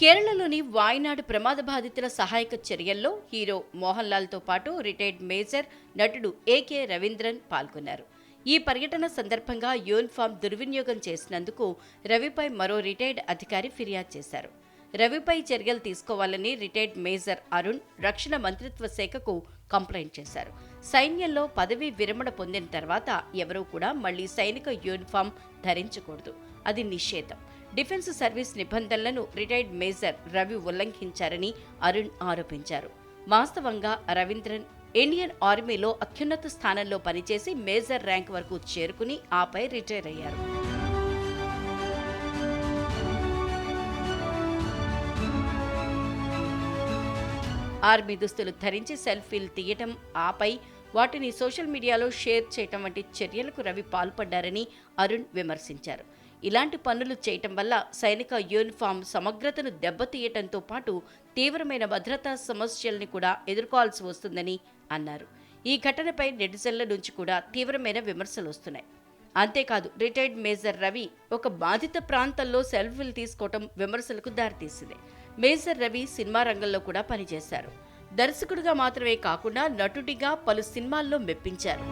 కేరళలోని వాయనాడు ప్రమాద బాధితుల సహాయక చర్యల్లో హీరో మోహన్ లాల్తో పాటు రిటైర్డ్ మేజర్ నటుడు ఏకే రవీంద్రన్ పాల్గొన్నారు. ఈ పర్యటన సందర్భంగా యూనిఫామ్ దుర్వినియోగం చేసినందుకు రవిపై మరో రిటైర్డ్ అధికారి ఫిర్యాదు చేశారు. రవిపై చర్యలు తీసుకోవాలని రిటైర్డ్ మేజర్ అరుణ్ రక్షణ మంత్రిత్వ శాఖకు కంప్లైంట్ చేశారు. సైన్యంలో పదవీ విరమణ పొందిన తర్వాత ఎవరూ కూడా మళ్ళీ సైనిక యూనిఫామ్ ధరించకూడదు. అది నిషేధం. డిఫెన్స్ సర్వీస్ నిబంధనలను రిటైర్డ్ మేజర్ రవి ఉల్లంఘించారని అరుణ్ ఆరోపించారు. వాస్తవంగా రవీంద్రన్ ఇండియన్ ఆర్మీలో అత్యున్నత స్థానంలో పనిచేసి మేజర్ ర్యాంక్ వరకు చేరుకుని ఆపై రిటైర్ అయ్యారు. ఆర్మీ దుస్తులు ధరించి సెల్ఫీలు తీయటం ఆపై వాటిని సోషల్ మీడియాలో షేర్ చేయటం వంటి చర్యలకు రవి పాల్పడ్డారని అరుణ్ విమర్శించారు. ఇలాంటి పనులు చేయటం వల్ల సైనిక యూనిఫామ్ సమగ్రతను దెబ్బతీయటంతో పాటు తీవ్రమైన భద్రతా సమస్యల్ని కూడా ఎదుర్కోవాల్సి వస్తుందని అన్నారు. ఈ ఘటనపై నెటిజన్ల నుంచి కూడా తీవ్రమైన విమర్శలు వస్తున్నాయి. అంతేకాదు రిటైర్డ్ మేజర్ రవి ఒక బాధిత ప్రాంతంలో సెల్ఫీలు తీసుకోవటం విమర్శలకు దారితీసింది. మేజర్ రవి సినిమా రంగంలో కూడా పనిచేశారు. దర్శకుడిగా మాత్రమే కాకుండా నటుడిగా పలు సినిమాల్లో మెప్పించారు.